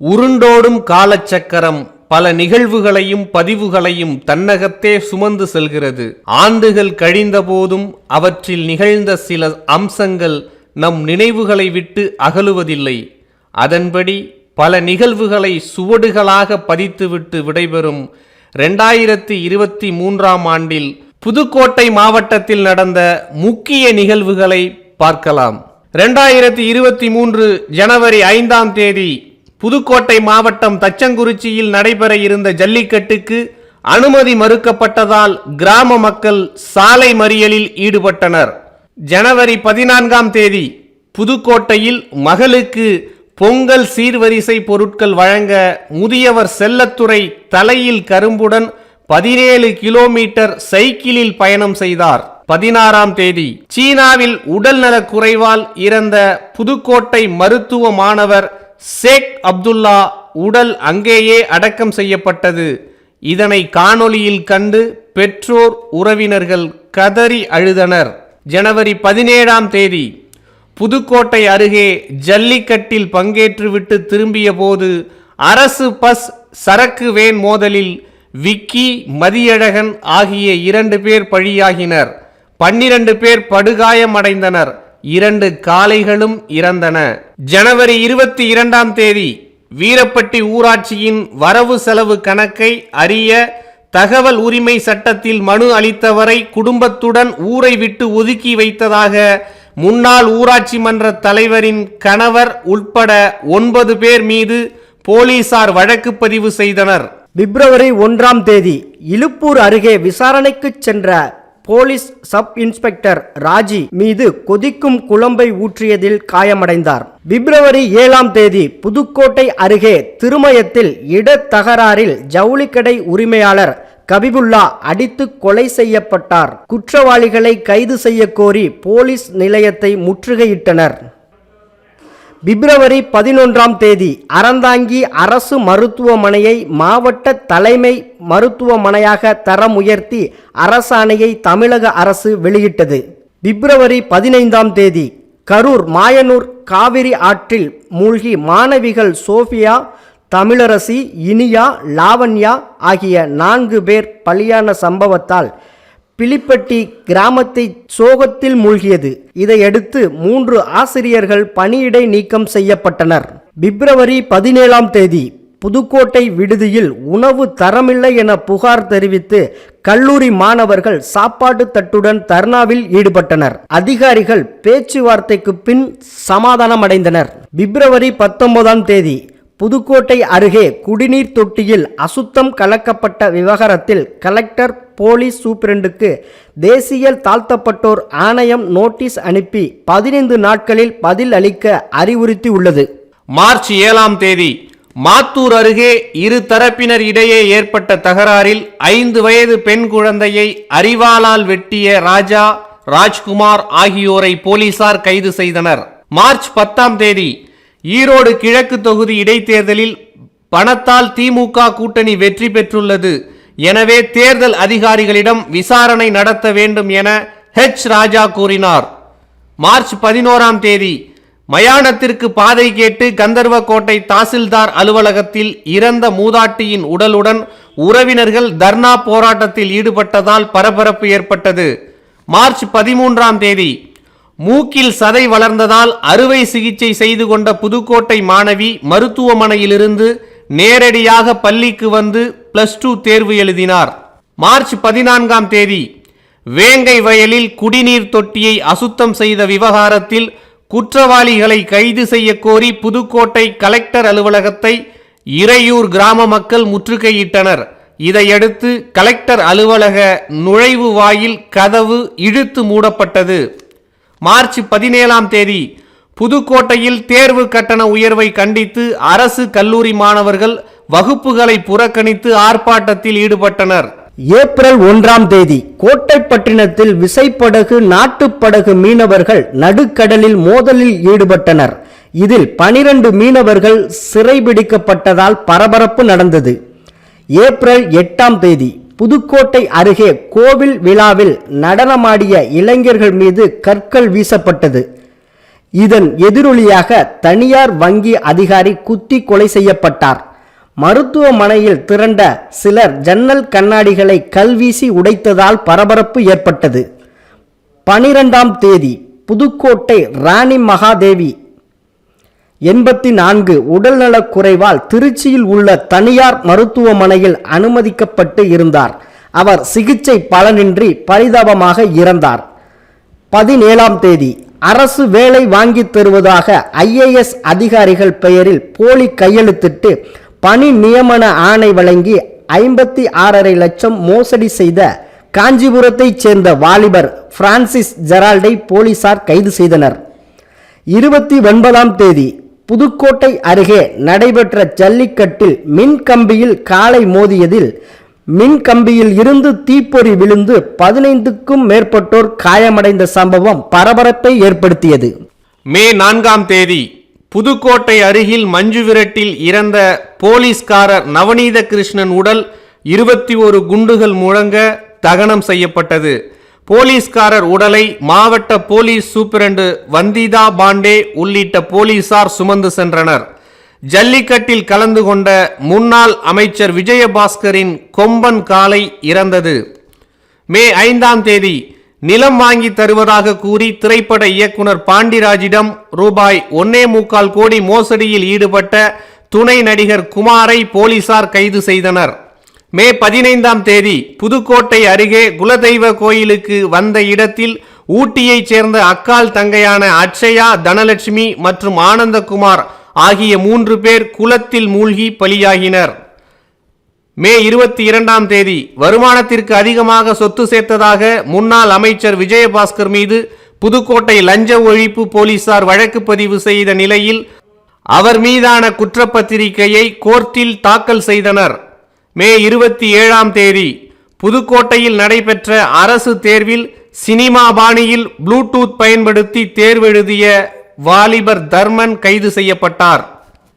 உருண்டோடும் காலச்சக்கரம் பல நிகழ்வுகளையும் பதிவுகளையும் தன்னகத்தே சுமந்து செல்கிறது. ஆண்டுகள் கழிந்த போதும் அவற்றில் நிகழ்ந்த சில அம்சங்கள் நம் நினைவுகளை விட்டு அகலுவதில்லை. அதன்படி பல நிகழ்வுகளை சுவடுகளாக பதித்துவிட்டு விடைபெறும். ரெண்டாயிரத்தி இருபத்தி மூன்றாம் ஆண்டில் புதுக்கோட்டை மாவட்டத்தில் நடந்த முக்கிய நிகழ்வுகளை பார்க்கலாம். ரெண்டாயிரத்தி இருபத்தி மூன்று ஜனவரி ஐந்தாம் தேதி புதுக்கோட்டை மாவட்டம் தச்சங்குறிச்சியில் நடைபெற இருந்த ஜல்லிக்கட்டுக்கு அனுமதி மறுக்கப்பட்டதால் கிராம மக்கள் சாலை மறியலில் ஈடுபட்டனர். ஜனவரி பதினான்காம் தேதி புதுக்கோட்டையில் மகளுக்கு பொங்கல் சீர்வரிசை பொருட்கள் வழங்க முதியவர் செல்லத்துறை தலையில் கரும்புடன் பதினேழு கிலோமீட்டர் சைக்கிளில் பயணம் செய்தார். பதினாறாம் தேதி சீனாவில் உடல்நலக் குறைவால் இறந்த புதுக்கோட்டை மருத்துவ மாணவர் ஷேக் அப்துல்லா உடல் அங்கேயே அடக்கம் செய்யப்பட்டது. இதனை காணொளியில் கண்டு பெற்றோர் உறவினர்கள் கதறி அழுதனர். ஜனவரி பதினேழாம் தேதி புதுக்கோட்டை அருகே ஜல்லிக்கட்டில் பங்கேற்றுவிட்டு திரும்பிய போது அரசு பஸ் சரக்கு வேன் மோதலில் விக்கி மதியழகன் ஆகிய இரண்டு பேர் பழியாகினர் பன்னிரண்டு பேர் படுகாயமடைந்தனர். இரண்டு காளைகளும் இறந்தன. ஜனவரி இருபத்தி இரண்டாம் தேதி வீரப்பட்டி ஊராட்சியின் வரவு செலவு கணக்கை அறிய தகவல் உரிமை சட்டத்தில் மனு அளித்தவரை குடும்பத்துடன் ஊரை விட்டு ஒதுக்கி வைத்ததாக முன்னாள் ஊராட்சி மன்ற தலைவரின் கணவர் உட்பட ஒன்பது பேர் மீது போலீசார் வழக்கு பதிவு செய்தனர். பிப்ரவரி ஒன்றாம் தேதி இலுப்பூர் அருகே விசாரணைக்கு சென்ற போலீஸ் சப் இன்ஸ்பெக்டர் ராஜி மீது கொதிக்கும் குழம்பை ஊற்றியதில் காயமடைந்தார். பிப்ரவரி ஏழாம் தேதி புதுக்கோட்டை அருகே திருமயத்தில் இடத்தகராறில் ஜவுளிக்கடை உரிமையாளர் கபிபுல்லா அடித்து கொலை செய்யப்பட்டார். குற்றவாளிகளை கைது செய்ய கோரி போலீஸ் நிலையத்தை முற்றுகையிட்டனர். பிப்ரவரி பதினொன்றாம் தேதி அறந்தாங்கி அரசு மருத்துவமனையை மாவட்ட தலைமை மருத்துவமனையாக தரம் உயர்த்தி அரசாணையை தமிழக அரசு வெளியிட்டது. பிப்ரவரி பதினைந்தாம் தேதி கரூர் மாயனூர் காவிரி ஆற்றில் மூழ்கி மாணவிகள் சோஃபியா தமிழரசி இனியா லாவண்யா ஆகிய நான்கு பேர் பலியான சம்பவத்தால் பிலிப்பட்டி கிராமத்தை சோகத்தில் மூழ்கியது. இதையடுத்து மூன்று ஆசிரியர்கள் பணியிடை நீக்கம் செய்யப்பட்டனர். பிப்ரவரி பதினேழாம் தேதி புதுக்கோட்டை விடுதியில் உணவு தரமில்லை என புகார் தெரிவித்து கல்லூரி மாணவர்கள் சாப்பாட்டு தட்டுடன் தர்ணாவில் ஈடுபட்டனர். அதிகாரிகள் பேச்சுவார்த்தைக்கு பின் சமாதானம் அடைந்தனர் பிப்ரவரி பத்தொன்பதாம் தேதி புதுக்கோட்டை அருகே குடிநீர் தொட்டியில் அசுத்தம் கலக்கப்பட்ட விவகாரத்தில் கலெக்டர் போலீஸ் சூப்பிரண்டுக்கு தேசிய தாழ்த்தப்பட்டோர் ஆணையம் நோட்டீஸ் அனுப்பி பதினைந்து நாட்களில் பதில் அளிக்க அறிவுறுத்தியுள்ளது. மார்ச் ஏழாம் தேதி மாத்தூர் அருகே இரு தரப்பினர் இடையே ஏற்பட்ட தகராறில் ஐந்து வயது பெண் குழந்தையை அறிவாளால் வெட்டிய ராஜா ராஜ்குமார் ஆகியோரை போலீசார் கைது செய்தனர். மார்ச் பத்தாம் தேதி ஈரோடு கிழக்கு தொகுதி இடைத்தேர்தலில் பணத்தால் திமுக கூட்டணி வெற்றி பெற்றுள்ளது. எனவே தேர்தல் அதிகாரிகளிடம் விசாரணை நடத்த வேண்டும் என ஹெச் ராஜா கூறினார். மார்ச் பதினோராம் தேதி மயானத்திற்கு பாதை கேட்டு கந்தர்வக்கோட்டை தாசில்தார் அலுவலகத்தில் இறந்த மூதாட்டியின் உடலுடன் உறவினர்கள் தர்ணா போராட்டத்தில் ஈடுபட்டதால் பரபரப்பு ஏற்பட்டது. மார்ச் பதிமூன்றாம் தேதி மூக்கில் சதை வளர்ந்ததால் அறுவை சிகிச்சை செய்து கொண்ட புதுக்கோட்டை மாணவி மருத்துவமனையிலிருந்து நேரடியாக பள்ளிக்கு வந்து பிளஸ் டூ தேர்வு எழுதினார். மார்ச் பதினான்காம் தேதி வேங்கை வயலில் குடிநீர் தொட்டியை அசுத்தம் செய்த விவகாரத்தில் குற்றவாளிகளை கைது செய்ய கோரி புதுக்கோட்டை கலெக்டர் அலுவலகத்தை இறையூர் கிராம மக்கள் முற்றுகையிட்டனர். இதையடுத்து கலெக்டர் அலுவலக நுழைவு வாயில் கதவு இழுத்து மூடப்பட்டது. மார்ச் பதினேழாம் தேதி புதுக்கோட்டையில் தேர்வு கட்டண உயர்வை கண்டித்து அரசு கல்லூரி மாணவர்கள் வகுப்புகளை புறக்கணித்து ஆர்ப்பாட்டத்தில் ஈடுபட்டனர். ஏப்ரல் ஒன்றாம் தேதி கோட்டைப்பட்டினத்தில் விசைப்படகு நாட்டுப்படகு மீனவர்கள் நடுக்கடலில் மோதலில் ஈடுபட்டனர். இதில் பனிரண்டு மீனவர்கள் சிறைபிடிக்கப்பட்டதால் பரபரப்பு நடந்தது. ஏப்ரல் எட்டாம் தேதி புதுக்கோட்டை அருகே கோவில் விழாவில் நடனமாடிய இளைஞர்கள் மீது கற்கள் வீசப்பட்டது. இதன் எதிரொலியாக தனியார் வங்கி அதிகாரி குத்தி கொலை செய்யப்பட்டார். மருத்துவமனையில் திரண்ட சிலர் ஜன்னல் கண்ணாடிகளை கல்வீசி உடைத்ததால் பரபரப்பு ஏற்பட்டது. பனிரெண்டாம் தேதி புதுக்கோட்டை ராணி மகாதேவி எண்பத்தி நான்கு உடல்நலக் குறைவால் திருச்சியில் உள்ள தனியார் மருத்துவமனையில் அனுமதிக்கப்பட்டு இருந்தார். அவர் சிகிச்சை பலனின்றி பரிதாபமாக இறந்தார். பதினேழாம் தேதி அரசு வேலை வாங்கித் தருவதாக ஐஏஎஸ் அதிகாரிகள் பெயரில் போலி கையெழுத்திட்டு பணி நியமன ஆணை வழங்கி ஐம்பத்தி ஆறரை லட்சம் மோசடி செய்த காஞ்சிபுரத்தைச் சேர்ந்த வாலிபர் பிரான்சிஸ் ஜெரால்டை போலீசார் கைது செய்தனர். இருபத்தி ஒன்பதாம் தேதி புதுக்கோட்டை அருகே நடைபெற்ற ஜல்லிக்கட்டில் மின்கம்பியில் காலை மோதியதில் மின்கம்பியில் இருந்து தீப்பொறி விழுந்து பதினைந்துக்கும் மேற்பட்டோர் காயமடைந்த சம்பவம் பரபரப்பை ஏற்படுத்தியது. மே நான்காம் தேதி புதுக்கோட்டை அருகில் மஞ்சுவிரட்டில் இறந்த போலீஸ்காரர் நவநீத கிருஷ்ணன் உடல் இருபத்தி ஒரு குண்டுகள் முழங்க தகனம் செய்யப்பட்டது. போலீஸ்காரர் உடலை மாவட்ட போலீஸ் சூப்பிரண்டு வந்திதா பாண்டே உள்ளிட்ட போலீசார் சுமந்து சென்றனர். ஜல்லிக்கட்டில் கலந்து கொண்ட முன்னாள் அமைச்சர் விஜயபாஸ்கரின் கொம்பன் காலை இறந்தது. மே ஐந்தாம் தேதி நிலம் வாங்கி தருவதாக கூறி திரைப்பட இயக்குனர் பாண்டிராஜிடம் ரூபாய் ஒன்னே முக்கால் கோடி மோசடியில் ஈடுபட்ட துணை நடிகர் குமாரை போலீசார் கைது செய்தனர். மே பதினைந்தாம் தேதி புதுக்கோட்டை அருகே குலதெய்வ கோயிலுக்கு வந்த இடத்தில் ஊட்டியைச் சேர்ந்த அக்கால் தங்கையான அட்சயா தனலட்சுமி மற்றும் ஆனந்தகுமார் ஆகிய மூன்று பேர் குலத்தில் மூழ்கி பலியாகினர். மே இருபத்தி இரண்டாம் தேதி வருமானத்திற்கு அதிகமாக சொத்து சேர்த்ததாக முன்னாள் அமைச்சர் விஜயபாஸ்கர் மீது புதுக்கோட்டை லஞ்ச ஒழிப்பு போலீசார் வழக்கு பதிவு செய்த நிலையில் அவர் மீதான குற்றப்பத்திரிகையை கோர்ட்டில் தாக்கல் செய்தனர். மே இருபத்தி ஏழாம் தேதி புதுக்கோட்டையில் நடைபெற்ற அரசு தேர்வில் சினிமா பாணியில் ப்ளூடூத் பயன்படுத்தி தேர்வெழுதிய வாலிபர் தர்மன் கைது செய்யப்பட்டார்.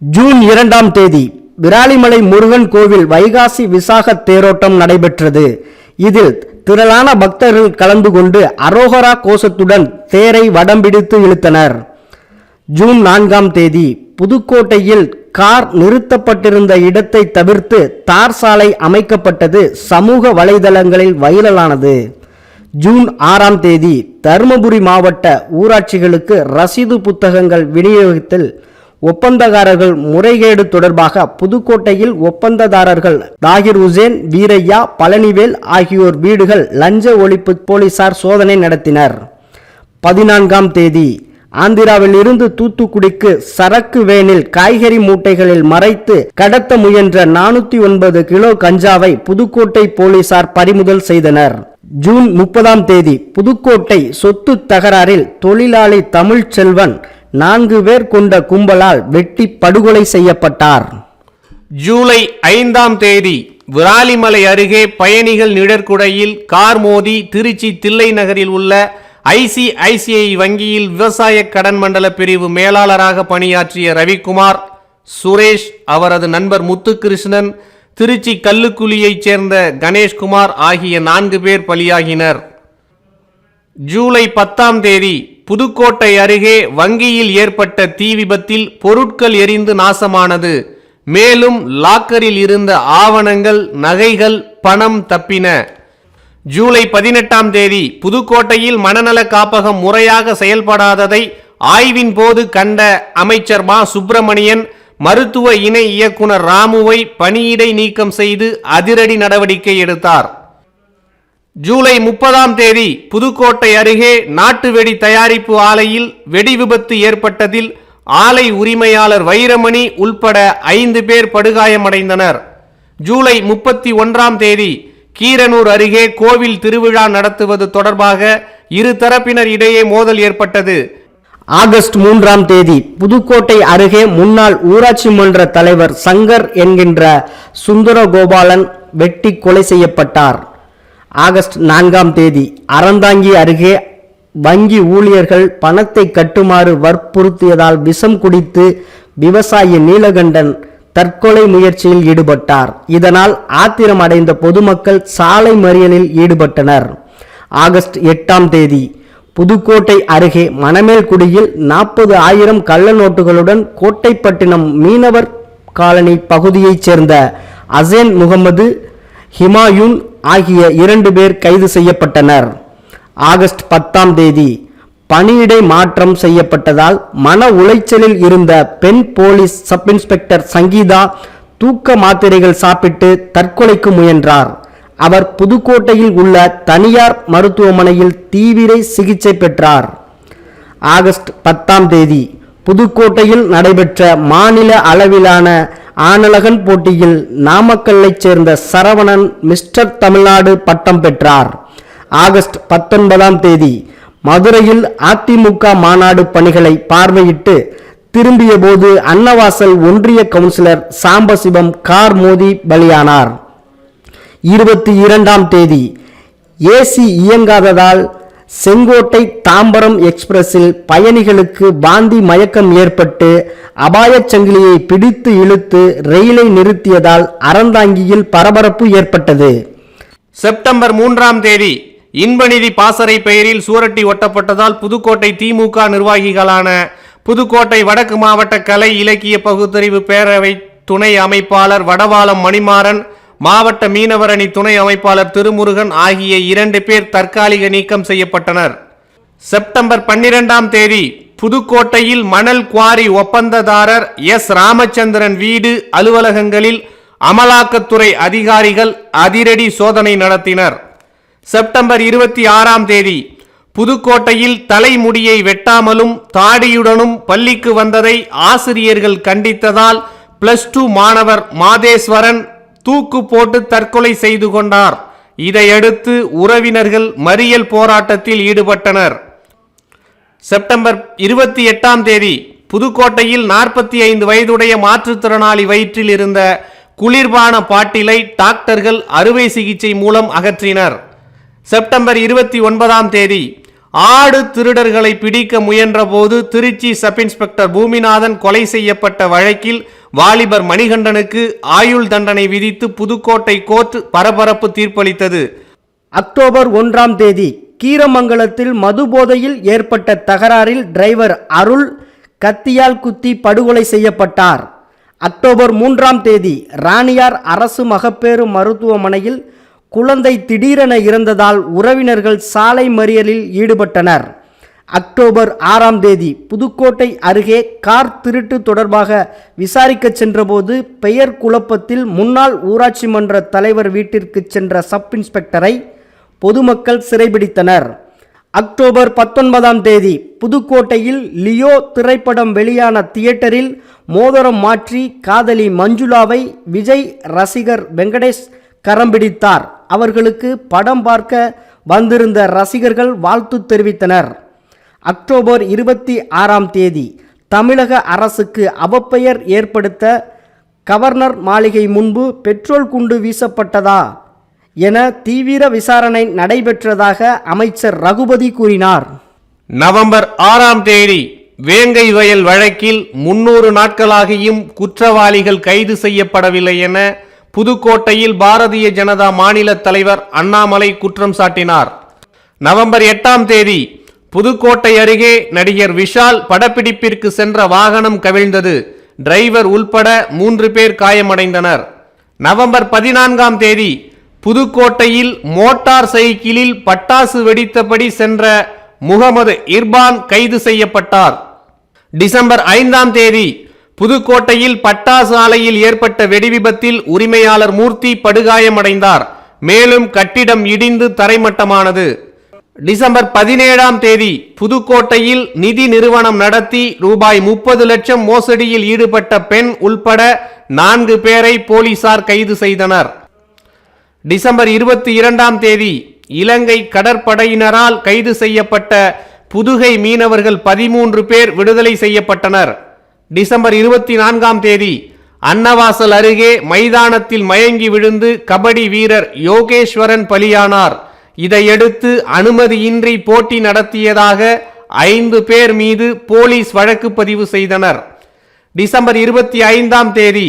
ஜூன் இரண்டாம் தேதி விராலிமலை முருகன் கோவில் வைகாசி விசாக தேரோட்டம் நடைபெற்றது. இதில் திரளான பக்தர்கள் கலந்து கொண்டு அரோகரா கோஷத்துடன் தேரை வடம்பிடித்து இழுத்தனர். ஜூன் நான்காம் தேதி புதுக்கோட்டையில் கார் நிறுத்தப்பட்டிருந்த இடத்தை தவிர்த்து தார் சாலை அமைக்கப்பட்டது சமூக வலைதளங்களில் வைரலானது. ஜூன் ஆறாம் தேதி தருமபுரி மாவட்ட ஊராட்சிகளுக்கு ரசீது புத்தகங்கள் விநியோகத்தில் ஒப்பந்தக்காரர்கள் முறைகேடு தொடர்பாக புதுக்கோட்டையில் ஒப்பந்ததாரர்கள் தாகிர் உசேன் வீரையா பழனிவேல் ஆகியோர் வீடுகள் லஞ்ச ஒழிப்பு போலீசார் சோதனை நடத்தினர். பதினான்காம் தேதி ஆந்திராவில் இருந்து தூத்துக்குடிக்கு சரக்கு வேனில் காய்கறி மூட்டைகளில் மறைத்து கடத்த முயன்ற நானூத்தி ஒன்பது கிலோ கஞ்சாவை புதுக்கோட்டை போலீசார் பறிமுதல் செய்தனர். ஜூன் முப்பதாம் தேதி புதுக்கோட்டை சொத்து தகராறில் தொழிலாளி தமிழ்ச்செல்வன் நான்கு பேர் கொண்ட கும்பலால் வெட்டி படுகொலை செய்யப்பட்டார். ஜூலை ஐந்தாம் தேதி விராலிமலை அருகே பயணிகள் நிழற்குடையில் கார் மோதி திருச்சி தில்லை நகரில் உள்ள ஐசிஐசிஐ வங்கியில் விவசாய கடன் மண்டல பிரிவு மேலாளராக பணியாற்றிய ரவிக்குமார் சுரேஷ் அவரது நண்பர் முத்துகிருஷ்ணன் திருச்சி கல்லுக்குழியைச் சேர்ந்த கணேஷ்குமார் ஆகிய நான்கு பேர் பலியாகினர். ஜூலை பத்தாம் தேதி புதுக்கோட்டை அருகே வங்கியில் ஏற்பட்ட தீ விபத்தில் பொருட்கள் எரிந்து நாசமானது. மேலும் லாக்கரில் இருந்த ஆவணங்கள் நகைகள் பணம் தப்பின. ஜூலை பதினெட்டாம் தேதி புதுக்கோட்டையில் மனநல காப்பகம் முறையாக செயல்படாததை ஆய்வின் போது கண்ட அமைச்சர் மா சுப்பிரமணியன் மருத்துவ இணை இயக்குனர் ராமுவை பணியிடை நீக்கம் செய்து அதிரடி நடவடிக்கை எடுத்தார். ஜூலை முப்பதாம் தேதி புதுக்கோட்டை அருகே நாட்டு வெடி தயாரிப்பு ஆலையில் வெடி விபத்து ஏற்பட்டதில் ஆலை உரிமையாளர் வைரமணி உள்பட ஐந்து பேர் படுகாயமடைந்தனர். ஜூலை முப்பத்தி ஒன்றாம் தேதி கீரனூர் அருகே கோவில் திருவிழா நடத்துவது தொடர்பாக இரு தரப்பினர் இடையே மோதல் ஏற்பட்டது. ஆகஸ்ட் மூன்றாம் தேதி புதுக்கோட்டை அருகே முன்னாள் ஊராட்சி மன்ற தலைவர் சங்கர் என்கின்ற சுந்தரகோபாலன் வெட்டி கொலை செய்யப்பட்டார். ஆகஸ்ட் நான்காம் தேதி அறந்தாங்கி அருகே வங்கி ஊழியர்கள் பணத்தை கட்டுமாறு வற்புறுத்தியதால் விஷம் குடித்து விவசாயி நீலகண்டன் தற்கொலை முயற்சியில் ஈடுபட்டார். இதனால் ஆத்திரம் அடைந்த பொதுமக்கள் சாலை மறியலில் ஈடுபட்டனர். ஆகஸ்ட் எட்டாம் தேதி புதுக்கோட்டை அருகே மணமேல்குடியில் நாற்பது ஆயிரம் கள்ள நோட்டுகளுடன் கோட்டைப்பட்டினம் மீனவர் காலனி பகுதியைச் சேர்ந்த அசேன் முகமது ஹிமாயூன் ஆகிய இரண்டு பேர் கைது செய்யப்பட்டனர். ஆகஸ்ட் பத்தாம் தேதி பணியிடை மாற்றம் செய்யப்பட்டதால் மன உளைச்சலில் இருந்த பெண் போலீஸ் சப் இன்ஸ்பெக்டர் சங்கீதா தூக்க மாத்திரைகள் சாப்பிட்டு தற்கொலைக்கு முயன்றார். அவர் புதுக்கோட்டையில் உள்ள தனியார் மருத்துவமனையில் தீவிர சிகிச்சை பெற்றார். ஆகஸ்ட் பத்தாம் தேதி புதுக்கோட்டையில் நடைபெற்ற மாநில அளவிலான ஆனலகன் போட்டியில் நாமக்கல்லைச் சேர்ந்த சரவணன் மிஸ்டர் தமிழ்நாடு பட்டம் பெற்றார். ஆகஸ்ட் பத்தொன்பதாம் தேதி மதுரையில் அதிமுக மாநாடு பணிகளை பார்வையிட்டு திரும்பியபோது அன்னவாசல் ஒன்றிய கவுன்சிலர் சாம்பசிவம் கார் மோதி பலியானார். இருபத்தி இரண்டாம் தேதி ஏசி இயங்காததால் செங்கோட்டை தாம்பரம் எக்ஸ்பிரஸில் பயணிகளுக்கு பாந்தி மயக்கம் ஏற்பட்டு அபாயச் சங்கிலியை பிடித்து இழுத்து ரயிலை நிறுத்தியதால் அறந்தாங்கியில் பரபரப்பு ஏற்பட்டது. செப்டம்பர் மூன்றாம் தேதி இன்பநிதி பாசறை பெயரில் சூரட்டி ஒட்டப்பட்டதால் புதுக்கோட்டை திமுக நிர்வாகிகளான புதுக்கோட்டை வடக்கு மாவட்ட கலை இலக்கிய பகுத்தறிவு பேரவை துணை அமைப்பாளர் வடவாளம் மணிமாறன் மாவட்ட மீனவரணி துணை அமைப்பாளர் திருமுருகன் ஆகிய இரண்டு பேர் தற்காலிக நீக்கம் செய்யப்பட்டனர். செப்டம்பர் பன்னிரெண்டாம் தேதி புதுக்கோட்டையில் மணல் குவாரி ஒப்பந்ததாரர் எஸ். ராமச்சந்திரன் வீடு அலுவலகங்களில் அமலாக்கத்துறை அதிகாரிகள் அதிரடி சோதனை நடத்தினர். செப்டம்பர் இருபத்தி ஆறாம் தேதி புதுக்கோட்டையில் தலைமுடியை வெட்டாமலும் தாடியுடனும் பள்ளிக்கு வந்ததை ஆசிரியர்கள் கண்டித்ததால் பிளஸ் டூ மாணவர் மாதேஸ்வரன் தூக்கு போட்டு தற்கொலை செய்து கொண்டார். இதையடுத்து உறவினர்கள் மறியல் போராட்டத்தில் ஈடுபட்டனர். செப்டம்பர் இருபத்தி எட்டாம் தேதி புதுக்கோட்டையில் நாற்பத்தி ஐந்து வயதுடைய மாற்றுத்திறனாளி வயிற்றில் இருந்த குளிர்பான பாட்டிலை டாக்டர்கள் அறுவை சிகிச்சை மூலம் அகற்றினர். செப்டம்பர் இருபத்தி ஒன்பதாம் தேதி ஆடு திருடர்களை பிடிக்க முயன்றபோது திருச்சி சப் இன்ஸ்பெக்டர் பூமிநாதன் கொலை செய்யப்பட்ட வழக்கில் வாலிபர் மணிகண்டனுக்கு ஆயுள் தண்டனை விதித்து புதுக்கோட்டை கோர்ட் பரபரப்பு தீர்ப்பளித்தது. அக்டோபர் ஒன்றாம் தேதி கீரமங்கலத்தில் மதுபோதையில் ஏற்பட்ட தகராறில் டிரைவர் அருள் கத்தியால் குத்தி படுகொலை செய்யப்பட்டார். அக்டோபர் மூன்றாம் தேதி ராணியார் அரசு மகப்பேறு மருத்துவமனையில் குழந்தை திடீரென இறந்ததால் உறவினர்கள் சாலை மறியலில் ஈடுபட்டனர். அக்டோபர் ஆறாம் தேதி புதுக்கோட்டை அருகே கார் திருட்டு தொடர்பாக விசாரிக்க சென்றபோது பெயர் குழப்பத்தில் முன்னாள் ஊராட்சி மன்ற தலைவர் வீட்டிற்கு சென்ற சப் இன்ஸ்பெக்டரை பொதுமக்கள் சிறைபிடித்தனர். அக்டோபர் பத்தொன்பதாம் தேதி புதுக்கோட்டையில் லியோ திரைப்படம் வெளியான தியேட்டரில் மோதிரம் மாற்றி காதலி மஞ்சுளாவை விஜய் ரசிகர் வெங்கடேஷ் கரம் பிடித்தார். அவர்களுக்கு படம் பார்க்க வந்திருந்த ரசிகர்கள் வாழ்த்து தெரிவித்தனர். அக்டோபர் இருபத்தி ஆறாம் தேதி தமிழக அரசுக்கு அவப்பெயர் ஏற்படுத்த கவர்னர் மாளிகை முன்பு பெட்ரோல் குண்டு வீசப்பட்டதா என தீவிர விசாரணை நடைபெற்றதாக அமைச்சர் ரகுபதி கூறினார். நவம்பர் ஆறாம் தேதி வேங்கை வயல் வழக்கில் முன்னூறு நாட்களாகியும் குற்றவாளிகள் கைது செய்யப்படவில்லை என புதுக்கோட்டையில் பாரதிய ஜனதா மாநில தலைவர் அண்ணாமலை குற்றம் சாட்டினார். நவம்பர் எட்டாம் தேதி புதுக்கோட்டை அருகே நடிகர் விஷால் படப்பிடிப்பிற்கு சென்ற வாகனம் கவிழ்ந்தது. டிரைவர் உள்பட மூன்று பேர் காயமடைந்தனர். நவம்பர் பதினான்காம் தேதி புதுக்கோட்டையில் மோட்டார் சைக்கிளில் பட்டாசு வெடித்தபடி சென்ற முகமது இர்பான் கைது செய்யப்பட்டார். டிசம்பர் ஐந்தாம் தேதி புதுக்கோட்டையில் பட்டாசு ஆலையில் ஏற்பட்ட வெடிவிபத்தில் உரிமையாளர் மூர்த்தி படுகாயமடைந்தார். மேலும் கட்டிடம் இடிந்து தரைமட்டமானது. டிசம்பர் பதினேழாம் தேதி புதுக்கோட்டையில் நிதி நிறுவனம் நடத்தி ரூபாய் முப்பது லட்சம் மோசடியில் ஈடுபட்ட பெண் உள்பட நான்கு பேரை போலீசார் கைது செய்தனர். டிசம்பர் இருபத்தி இரண்டாம் தேதி இலங்கை கடற்படையினரால் கைது செய்யப்பட்ட புதுகை மீனவர்கள் பதிமூன்று பேர் விடுதலை செய்யப்பட்டனர். டிசம்பர் இருபத்தி நான்காம் தேதி அன்னவாசல் அருகே மைதானத்தில் மயங்கி விழுந்து கபடி வீரர் யோகேஸ்வரன் பலியானார். இதையடுத்து அனுமதியின்றி போட்டி நடத்தியதாக ஐந்து பேர் மீது போலீஸ் வழக்கு பதிவு செய்தனர். டிசம்பர் இருபத்தி ஐந்தாம் தேதி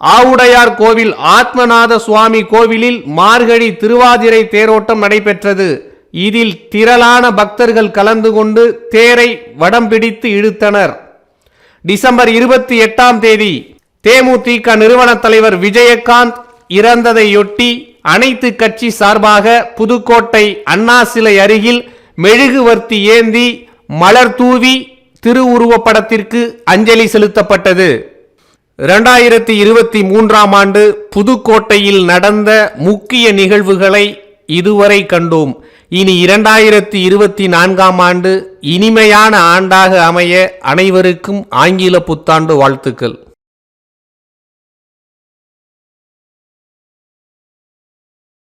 ஆவுடையார் கோவில் ஆத்மநாத சுவாமி கோவிலில் மார்கழி திருவாதிரை தேரோட்டம் நடைபெற்றது. இதில் திரளான பக்தர்கள் கலந்து கொண்டு தேரை வடம் பிடித்து இழுத்தனர். டிசம்பர் இருபத்தி எட்டாம் தேதி தேமுதிக நிறுவன தலைவர் விஜயகாந்த் இறந்ததையொட்டி அனைத்து கட்சி சார்பாக புதுக்கோட்டை அண்ணா சிலை அருகில் மெழுகுவர்த்தி ஏந்தி மலர் தூவி திருவுருவப்படத்திற்கு அஞ்சலி செலுத்தப்பட்டது. இரண்டாயிரத்தி இருபத்தி மூன்றாம் ஆண்டு புதுக்கோட்டையில் நடந்த முக்கிய நிகழ்வுகளை இதுவரை கண்டோம். இனி இரண்டாயிரத்தி இருபத்தி நான்காம் ஆண்டு இனிமையான ஆண்டாக அமைய அனைவருக்கும் ஆங்கில புத்தாண்டு வாழ்த்துக்கள்.